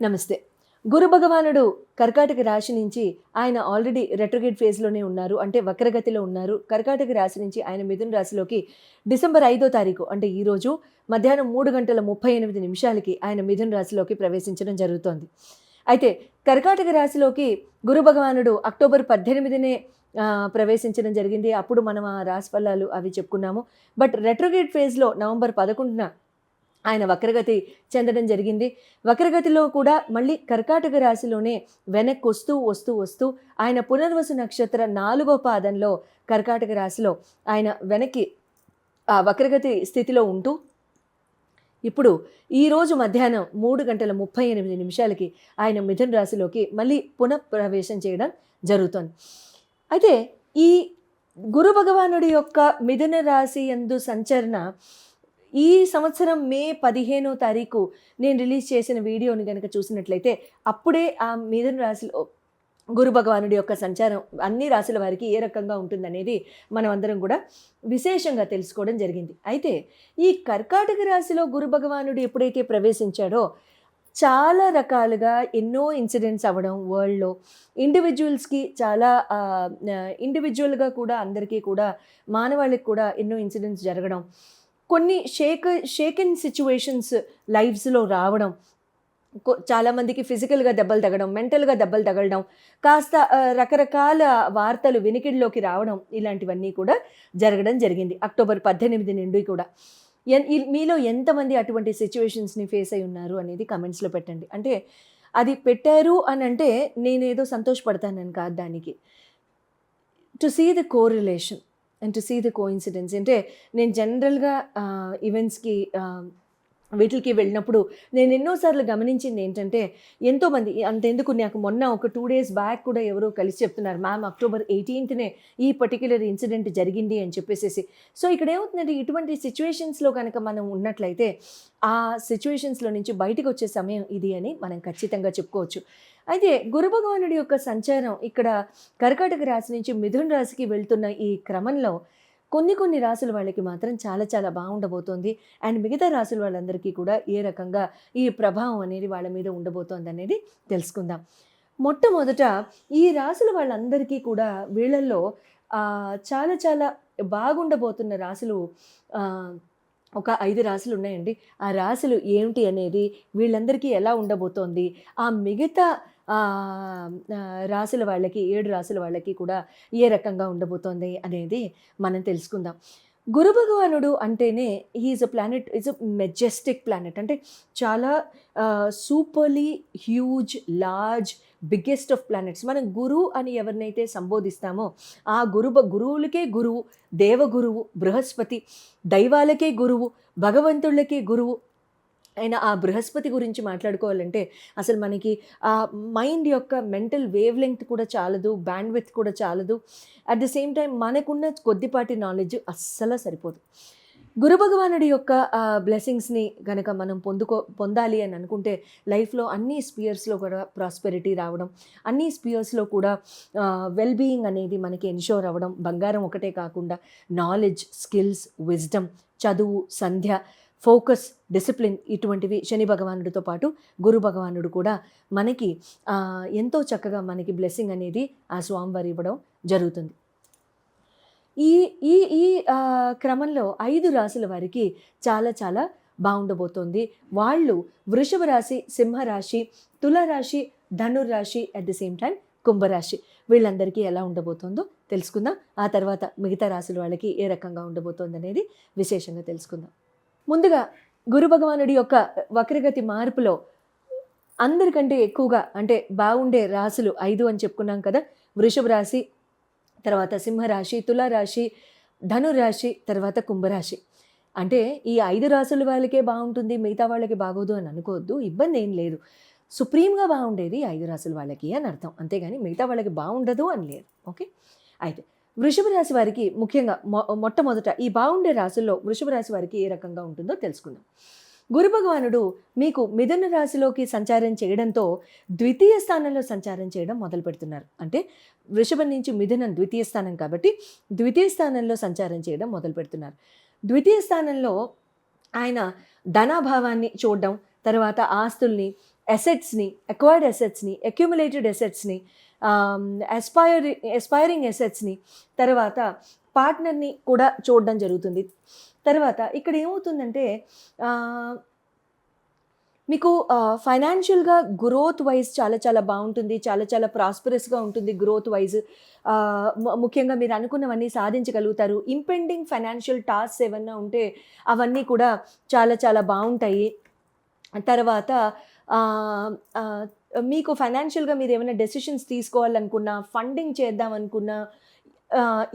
నమస్తే. గురు భగవానుడు కర్కాటక రాశి నుంచి ఆయన ఆల్రెడీ రెట్రోగేట్ ఫేజ్లోనే ఉన్నారు. అంటే వక్రగతిలో ఉన్నారు. కర్కాటక రాశి నుంచి ఆయన మిథున రాశిలోకి డిసెంబర్ ఐదో తారీఖు అంటే ఈరోజు మధ్యాహ్నం మూడు గంటల ముప్పై ఎనిమిది నిమిషాలకి ఆయన మిథున రాశిలోకి ప్రవేశించడం జరుగుతోంది. అయితే కర్కాటక రాశిలోకి గురు భగవానుడు అక్టోబర్ పద్దెనిమిదినే ప్రవేశించడం జరిగింది. అప్పుడు మనం ఆ రాశి ఫలాలు అవి చెప్పుకున్నాము. బట్ రెట్రోగేట్ ఫేజ్లో నవంబర్ పదకొండున ఆయన వక్రగతి చెందడం జరిగింది. వక్రగతిలో కూడా మళ్ళీ కర్కాటక రాశిలోనే వెనక్కి వస్తూ వస్తూ వస్తూ ఆయన పునర్వసు నక్షత్ర నాలుగో పాదంలో కర్కాటక రాశిలో ఆయన వెనక్కి ఆ వక్రగతి స్థితిలో ఉంటూ ఇప్పుడు ఈరోజు మధ్యాహ్నం మూడు గంటల ముప్పై ఎనిమిది నిమిషాలకి ఆయన మిథున రాశిలోకి మళ్ళీ పునఃప్రవేశం చేయడం జరుగుతుంది. అయితే ఈ గురు భగవానుడి యొక్క మిథున రాశి యందు సంచరణ ఈ సంవత్సరం మే పదిహేనో తారీఖు నేను రిలీజ్ చేసిన వీడియోని కనుక చూసినట్లయితే అప్పుడే ఆ మిథున రాశిలో గురు భగవానుడి యొక్క సంచారం అన్ని రాశుల వారికి ఏ రకంగా ఉంటుందనేది మనం అందరం కూడా విశేషంగా తెలుసుకోవడం జరిగింది. అయితే ఈ కర్కాటక రాశిలో గురు భగవానుడు ఎప్పుడైతే ప్రవేశించాడో చాలా రకాలుగా ఎన్నో ఇన్సిడెంట్స్ అవ్వడం వరల్డ్లో ఇండివిజువల్స్కి చాలా ఇండివిజువల్గా కూడా అందరికీ కూడా మానవాళికి కూడా ఎన్నో ఇన్సిడెంట్స్ జరగడం కొన్ని షేక్ షేకెన్ సిచ్యువేషన్స్ లైఫ్స్లో రావడం చాలామందికి ఫిజికల్గా దెబ్బలు తగడం మెంటల్గా దెబ్బలు తగలడం కాస్త రకరకాల వార్తలు వినికిడిలోకి రావడం ఇలాంటివన్నీ కూడా జరగడం జరిగింది. అక్టోబర్ పద్దెనిమిది నుండి కూడా. ఎన్- ఈ- మీలో ఎంతమంది అటువంటి సిచ్యువేషన్స్ని ఫేస్ అయి ఉన్నారు అనేది కమెంట్స్లో పెట్టండి. అంటే అది పెట్టారు అని అంటే నేనేదో సంతోషపడతానని కాదు దానికి. To see the correlation and to see the coincidence అంటే నేను జనరల్గా ఈవెంట్స్కి వీటికి వెళ్ళినప్పుడు నేను ఎన్నోసార్లు గమనించింది ఏంటంటే ఎంతోమంది అంతెందుకు నాకు మొన్న ఒక టూ డేస్ బ్యాక్ కూడా ఎవరో కలిసి చెప్తున్నారు మ్యామ్ అక్టోబర్ ఎయిటీన్త్నే ఈ పర్టిక్యులర్ ఇన్సిడెంట్ జరిగింది అని చెప్పేసేసి. సో ఇక్కడ ఏమవుతుందంటే ఇటువంటి సిచ్యువేషన్స్లో కనుక మనం ఉన్నట్లయితే ఆ సిచ్యువేషన్స్లో నుంచి బయటకు వచ్చే సమయం ఇది అని మనం ఖచ్చితంగా చెప్పుకోవచ్చు. అయితే గురు భగవానుడి యొక్క సంచారం ఇక్కడ కర్కాటక రాశి నుంచి మిథున రాశికి వెళ్తున్న ఈ క్రమంలో కొన్ని కొన్ని రాసుల వాళ్ళకి మాత్రం చాలా చాలా బాగుండబోతోంది. అండ్ మిగతా రాసుల వాళ్ళందరికీ కూడా ఏ రకంగా ఈ ప్రభావం అనేది వాళ్ళ మీద ఉండబోతోంది అనేది తెలుసుకుందాం. మొట్టమొదట ఈ రాసుల వాళ్ళందరికీ కూడా వీళ్ళల్లో చాలా చాలా బాగుండబోతున్న రాసులు ఒక ఐదు రాసులు ఉన్నాయండి. ఆ రాసులు ఏమిటి అనేది వీళ్ళందరికీ ఎలా ఉండబోతోంది? ఆ మిగతా రాసుల వాళ్ళకి ఏడు రాసుల వాళ్ళకి కూడా ఏ రకంగా ఉండబోతోంది అనేది మనం తెలుసుకుందాం. గురు భగవానుడు అంటేనే is a planet is a majestic planet అంటే చాలా superly huge large biggest of planets మనం గురువు అని ఎవరినైతే సంబోధిస్తామో ఆ గురు గురువులకే గురువు దేవగురువు బృహస్పతి దైవాలకే గురువు భగవంతుళ్ళకే గురువు ఆయన ఆ బృహస్పతి గురించి మాట్లాడుకోవాలంటే అసలు మనకి ఆ మైండ్ యొక్క మెంటల్ వేవ్ లెంగ్త్ కూడా చాలదు బ్యాండ్ విత్ కూడా చాలదు. అట్ ద సేమ్ టైం మనకున్న కొద్దిపాటి నాలెడ్జ్ అస్సలు సరిపోదు. గురు భగవానుడి యొక్క బ్లెస్సింగ్స్ని కనుక మనం పొందుకో పొందాలి అని అనుకుంటే లైఫ్లో అన్ని స్పియర్స్లో కూడా ప్రాస్పెరిటీ రావడం అన్ని స్పియర్స్లో కూడా వెల్ బీయింగ్ అనేది మనకి ఎన్షోర్ అవ్వడం బంగారం ఒకటే కాకుండా నాలెడ్జ్ స్కిల్స్ విజ్డమ్ చదువు సంధ్య ఫోకస్ డిసిప్లిన్ ఇటువంటివి శని భగవానుడితో పాటు గురు భగవానుడు కూడా మనకి ఎంతో చక్కగా మనకి బ్లెస్సింగ్ అనేది ఆ స్వామివారు ఇవ్వడం జరుగుతుంది. ఈ ఈ ఈ క్రమంలో ఐదు రాసుల వారికి చాలా చాలా బాగుండబోతోంది. వాళ్ళు వృషభ రాశి సింహరాశి తులారాశి ధనుర్రాశి అట్ ది సేమ్ టైం కుంభరాశి. వీళ్ళందరికీ ఎలా ఉండబోతోందో తెలుసుకుందాం. ఆ తర్వాత మిగతా రాశుల వాళ్ళకి ఏ రకంగా ఉండబోతోంది అనేది విశేషంగా తెలుసుకుందాం. ముందుగా గురు భగవానుడి యొక్క వక్రగతి మార్పులో అందరికంటే ఎక్కువగా అంటే బాగుండే రాశులు ఐదు అని చెప్పుకున్నాం కదా. వృషభ రాశి తర్వాత సింహరాశి తులారాశి ధనురాశి తర్వాత కుంభరాశి. అంటే ఈ ఐదు రాశుల వాళ్ళకే బాగుంటుంది మిగతా వాళ్ళకి బాగోదు అని అనుకోవద్దు ఇబ్బంది ఏం లేదు. సుప్రీంగా బాగుండేది ఐదు రాశుల వాళ్ళకి అని అర్థం. అంతేగాని మిగతా వాళ్ళకి బాగుండదు అని లేదు. ఓకే? అయితే వృషభ రాశి వారికి ముఖ్యంగా మొ మొట్టమొదట ఈ బాగుండే రాశుల్లో వృషభ రాశి వారికి ఏ రకంగా ఉంటుందో తెలుసుకుందాం. గురు భగవానుడు మీకు మిథున రాశిలోకి సంచారం చేయడంతో ద్వితీయ స్థానంలో సంచారం చేయడం మొదలు పెడుతున్నారు. అంటే వృషభం నుంచి మిథునం ద్వితీయ స్థానం కాబట్టి ద్వితీయ స్థానంలో సంచారం చేయడం మొదలు పెడుతున్నారు. ద్వితీయ స్థానంలో ఆయన ధనాభావాన్ని చూడడం తర్వాత ఆస్తుల్ని ఎసెట్స్ని అక్వైర్డ్ ఎసెట్స్ని అక్యుములేటెడ్ ఎసెట్స్ని ఎస్పైర్ ఎస్పైరింగ్ ఎసెట్స్ని తర్వాత పార్ట్నర్ని కూడా చూడడం జరుగుతుంది. తర్వాత ఇక్కడ ఏమవుతుందంటే మీకు ఫైనాన్షియల్గా గ్రోత్ వైజ్ చాలా చాలా బాగుంటుంది చాలా చాలా ప్రాస్పరస్గా ఉంటుంది గ్రోత్ వైజ్ ముఖ్యంగా మీరు అనుకున్నవన్నీ సాధించగలుగుతారు. ఇంపెండింగ్ ఫైనాన్షియల్ టాస్క్ ఏమన్నా ఉంటే అవన్నీ కూడా చాలా చాలా బాగుంటాయి. తర్వాత మీకు ఫైనాన్షియల్గా మీరు ఏమైనా డెసిషన్స్ తీసుకోవాలనుకున్నా ఫండింగ్ చేద్దాం అనుకున్నా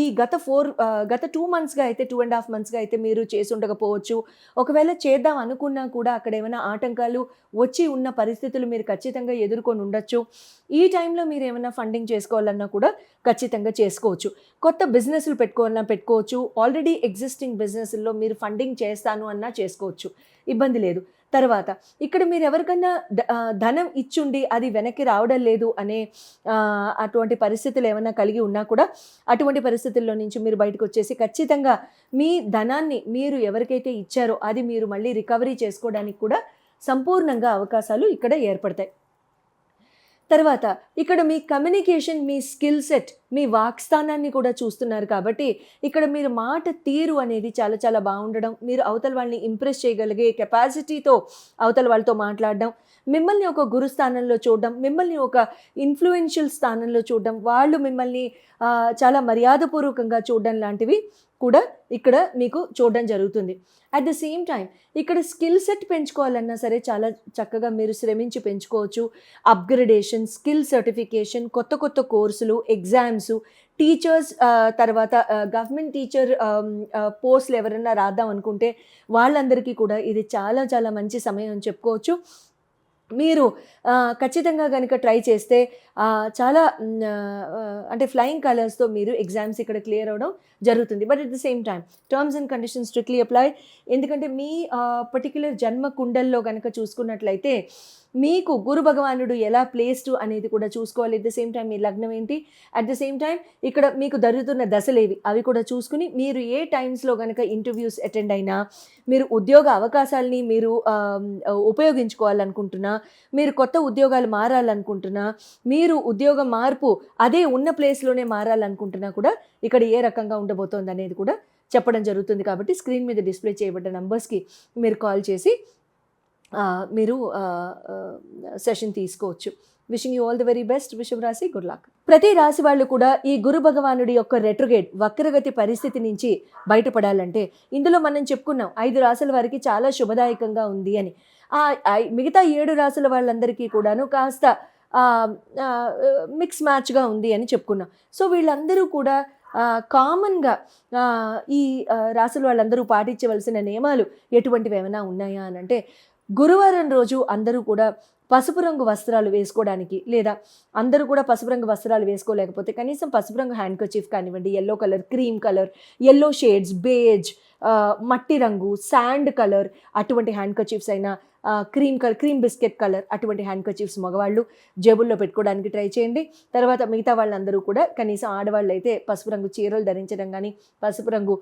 ఈ గత ఫోర్ గత టూ మంత్స్గా అయితే టూ అండ్ హాఫ్ మంత్స్గా అయితే మీరు చేసి ఉండకపోవచ్చు. ఒకవేళ చేద్దాం అనుకున్నా కూడా అక్కడ ఏమైనా ఆటంకాలు వచ్చి ఉన్న పరిస్థితులు మీరు ఖచ్చితంగా ఎదుర్కొని ఉండొచ్చు. ఈ టైంలో మీరు ఏమైనా ఫండింగ్ చేసుకోవాలన్నా కూడా ఖచ్చితంగా చేసుకోవచ్చు. కొత్త బిజినెస్లు పెట్టుకోవాలన్నా పెట్టుకోవచ్చు. ఆల్రెడీ ఎగ్జిస్టింగ్ బిజినెస్లో మీరు ఫండింగ్ చేస్తాను అన్నా చేసుకోవచ్చు. ఇబ్బంది లేదు. తర్వాత ఇక్కడ మీరు ఎవరికన్నా ధనం ఇచ్చుండి అది వెనక్కి రావడం లేదు అనే అటువంటి పరిస్థితులు ఏమైనా కలిగి ఉన్నా కూడా అటువంటి పరిస్థితుల్లో నుంచి మీరు బయటకు వచ్చేసి ఖచ్చితంగా మీ ధనాన్ని మీరు ఎవరికైతే ఇచ్చారో అది మీరు మళ్ళీ రికవరీ చేసుకోవడానికి కూడా సంపూర్ణంగా అవకాశాలు ఇక్కడ ఏర్పడతాయి. తర్వాత ఇక్కడ మీ కమ్యూనికేషన్ మీ స్కిల్ సెట్ మీ వాక్స్థానాన్ని కూడా చూస్తున్నారు కాబట్టి ఇక్కడ మీరు మాట తీరు అనేది చాలా చాలా బాగుండడం మీరు అవతల వాళ్ళని ఇంప్రెస్ చేయగలిగే కెపాసిటీతో అవతల వాళ్ళతో మాట్లాడడం మిమ్మల్ని ఒక గురు స్థానంలో చూడడం మిమ్మల్ని ఒక ఇన్ఫ్లుయెన్షియల్ స్థానంలో చూడడం వాళ్ళు మిమ్మల్ని చాలా మర్యాదపూర్వకంగా చూడడం లాంటివి కూడా ఇక్కడ మీకు చూడడం జరుగుతుంది. అట్ ద సేమ్ టైం ఇక్కడ స్కిల్ సెట్ పెంచుకోవాలన్నా సరే చాలా చక్కగా మీరు శ్రమించి పెంచుకోవచ్చు. అప్గ్రేడేషన్ స్కిల్ సర్టిఫికేషన్ కొత్త కొత్త కోర్సులు ఎగ్జామ్స్ టీచర్స్ తర్వాత గవర్నమెంట్ టీచర్ పోస్టులు ఎవరైనా రాద్దాం అనుకుంటే వాళ్ళందరికీ కూడా ఇది చాలా చాలా మంచి సమయం అని చెప్పుకోవచ్చు. మీరు ఖచ్చితంగా కనుక ట్రై చేస్తే చాలా అంటే ఫ్లయింగ్ కలర్స్తో మీరు ఎగ్జామ్స్ ఇక్కడ క్లియర్ అవ్వడం జరుగుతుంది. But at the same time terms and conditions strictly apply. ఎందుకంటే మీ పర్టిక్యులర్ జన్మ కుండల్లో కనుక చూసుకున్నట్లయితే మీకు గురు భగవానుడు ఎలా ప్లేస్డ్ అనేది కూడా చూసుకోవాలి. ఎట్ ద సేమ్ టైం మీ లగ్నం ఏంటి? అట్ ద సేమ్ టైం ఇక్కడ మీకు జరుగుతున్న దశలేవి అవి కూడా చూసుకుని మీరు ఏ టైమ్స్లో కనుక ఇంటర్వ్యూస్ అటెండ్ అయినా మీరు ఉద్యోగ అవకాశాలని మీరు ఉపయోగించుకోవాలనుకుంటున్నా మీరు కొత్త ఉద్యోగాలు మారాలనుకుంటున్నా మీరు ఉద్యోగ మార్పు అదే ఉన్న ప్లేస్లోనే మారాలనుకుంటున్నా కూడా ఇక్కడ ఏ రకంగా ఉండబోతోంది అనేది కూడా చెప్పడం జరుగుతుంది. కాబట్టి స్క్రీన్ మీద డిస్ప్లే చేయబడ్డ నంబర్స్కి మీరు కాల్ చేసి మీరు సెషన్ తీసుకోవచ్చు. Wishing you all the very best విషం రాశి గుడ్ లక్ ప్రతి రాశి వాళ్ళు కూడా ఈ గురు భగవానుడి యొక్క రెట్రుగేట్ వక్రగతి పరిస్థితి నుంచి బయటపడాలంటే ఇందులో మనం చెప్పుకున్నాం ఐదు రాశుల వారికి చాలా శుభదాయకంగా ఉంది అని. ఆ మిగతా ఏడు రాసుల వాళ్ళందరికీ కూడాను కాస్త మిక్స్ మ్యాచ్గా ఉంది అని చెప్పుకున్నాం. సో వీళ్ళందరూ కూడా కామన్గా ఈ రాసుల వాళ్ళందరూ పాటించవలసిన నియమాలు ఎటువంటివి ఏమైనా ఉన్నాయా అని అంటే గురువారం రోజు అందరూ కూడా పసుపు రంగు వస్త్రాలు వేసుకోవడానికి లేదా అందరూ కూడా పసుపు రంగు వస్త్రాలు వేసుకోలేకపోతే కనీసం పసుపు రంగు హ్యాండ్ కచీఫ్ కానివ్వండి yellow colour cream colour yellow shades beige మట్టి రంగు శాండ్ కలర్ అటువంటి హ్యాండ్ కచీఫ్స్ అయినా cream colour cream biscuit colour అటువంటి హ్యాండ్ కచీఫ్స్ మగవాళ్ళు జేబుల్లో పెట్టుకోవడానికి ట్రై చేయండి. తర్వాత మిగతా వాళ్ళందరూ కూడా కనీసం ఆడవాళ్ళు అయితే పసుపు రంగు చీరలు ధరించడం కానీ పసుపు రంగు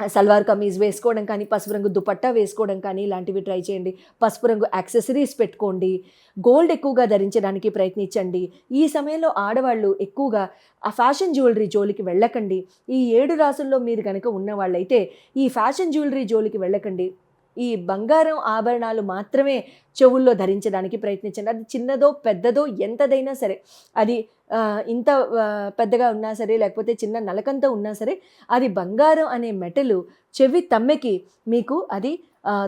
సల్వార్ కమీజ్ వేసుకోవడం కానీ పసుపు రంగు దుపట్టా వేసుకోవడం కానీ ఇలాంటివి ట్రై చేయండి. పసుపు రంగు యాక్సెసరీస్ పెట్టుకోండి. గోల్డ్ ఎక్కువగా ధరించడానికి ప్రయత్నించండి. ఈ సమయంలో ఆడవాళ్ళు ఎక్కువగా ఆ ఫ్యాషన్ జ్యువెలరీ జోలికి వెళ్ళకండి. ఈ ఏడు రాసుల్లో మీరు కనుక ఉన్న వాళ్ళైతే ఈ ఫ్యాషన్ జ్యువెలరీ జోలికి వెళ్ళకండి. ఈ బంగారం ఆభరణాలు మాత్రమే చెవుల్లో ధరించడానికి ప్రయత్నించండి. అది చిన్నదో పెద్దదో ఎంతదైనా సరే. అది ఇంత పెద్దగా ఉన్నా సరే లేకపోతే చిన్న నలకంతో ఉన్నా సరే అది బంగారం అనే మెటలు చెవి తమ్మెకి మీకు అది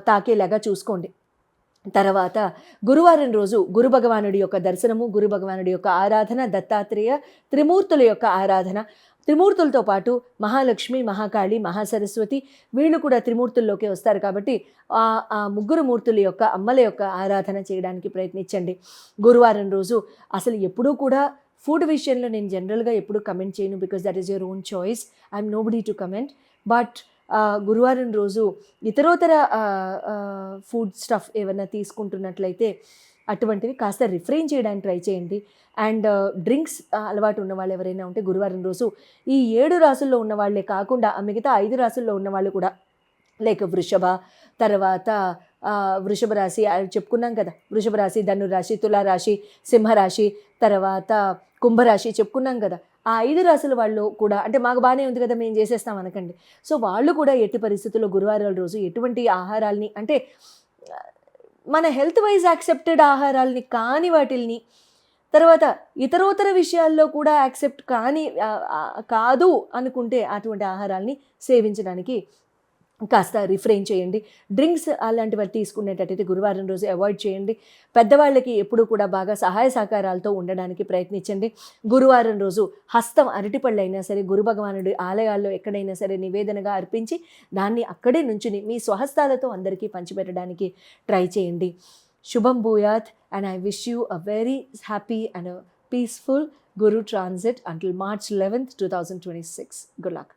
తాకేలాగా చూసుకోండి. తర్వాత గురువారం రోజు గురు భగవానుడి యొక్క దర్శనము గురు భగవానుడి యొక్క ఆరాధన దత్తాత్రేయ త్రిమూర్తుల యొక్క ఆరాధన. త్రిమూర్తులతో పాటు మహాలక్ష్మి మహాకాళి మహాసరస్వతి వీళ్ళు కూడా త్రిమూర్తుల్లోకి వస్తారు కాబట్టి ఆ ముగ్గురు మూర్తుల యొక్క అమ్మల యొక్క ఆరాధన చేయడానికి ప్రయత్నించండి. గురువారం రోజు అసలు ఎప్పుడూ కూడా ఫుడ్ విషయంలో నేను జనరల్గా ఎప్పుడు కమెంట్ చేయను because that is your own choice I'm nobody to comment but గురువారం రోజు ఇతరోతర ఫుడ్ స్టఫ్ ఏమైనా తీసుకుంటున్నట్లయితే అటువంటివి కాస్త రిఫ్రెయిన్ చేయడానికి ట్రై చేయండి. అండ్ డ్రింక్స్ అలవాటు ఉన్న వాళ్ళు ఎవరైనా ఉంటే గురువారం రోజు ఈ ఏడు రాసుల్లో ఉన్న వాళ్ళే కాకుండా ఆ మిగతా ఐదు రాసుల్లో ఉన్న వాళ్ళు కూడా లైక్ వృషభ తర్వాత వృషభ రాశి చెప్పుకున్నాం కదా వృషభ రాశి ధనురాశి తులారాశి సింహరాశి తర్వాత కుంభరాశి చెప్పుకున్నాం కదా ఆ ఐదు రాశుల వాళ్ళు కూడా అంటే మాకు బాగానే ఉంది కదా మేము చేసేస్తాం అనకండి. సో వాళ్ళు కూడా ఎట్టి పరిస్థితుల్లో గురువారాల రోజు ఎటువంటి ఆహారాల్ని అంటే మన హెల్త్ వైజ్ యాక్సెప్టెడ్ ఆహారాలని కాని వాటిల్ని తర్వాత ఇతరోతర విషయాల్లో కూడా యాక్సెప్ట్ కాని కాదు అనుకుంటే అటువంటి ఆహారాల్ని సేవించడానికి కాస్త రిఫ్రెయిన్ చేయండి. డ్రింక్స్ అలాంటివి తీసుకునేటట్టయితే గురువారం రోజు అవాయిడ్ చేయండి. పెద్దవాళ్ళకి ఎప్పుడూ కూడా బాగా సహాయ సహకారాలతో ఉండడానికి ప్రయత్నించండి. గురువారం రోజు హస్తం అరటిపళ్ళు అయినా సరే గురు భగవానుడి ఆలయాల్లో ఎక్కడైనా సరే నివేదనగా అర్పించి దాన్ని అక్కడే నుంచుని మీ స్వహస్తాలతో అందరికీ పంచిపెట్టడానికి ట్రై చేయండి. శుభం భూయాత్ and I wish you a very happy and peaceful Guru transit until March eleventh two thousand twenty six good luck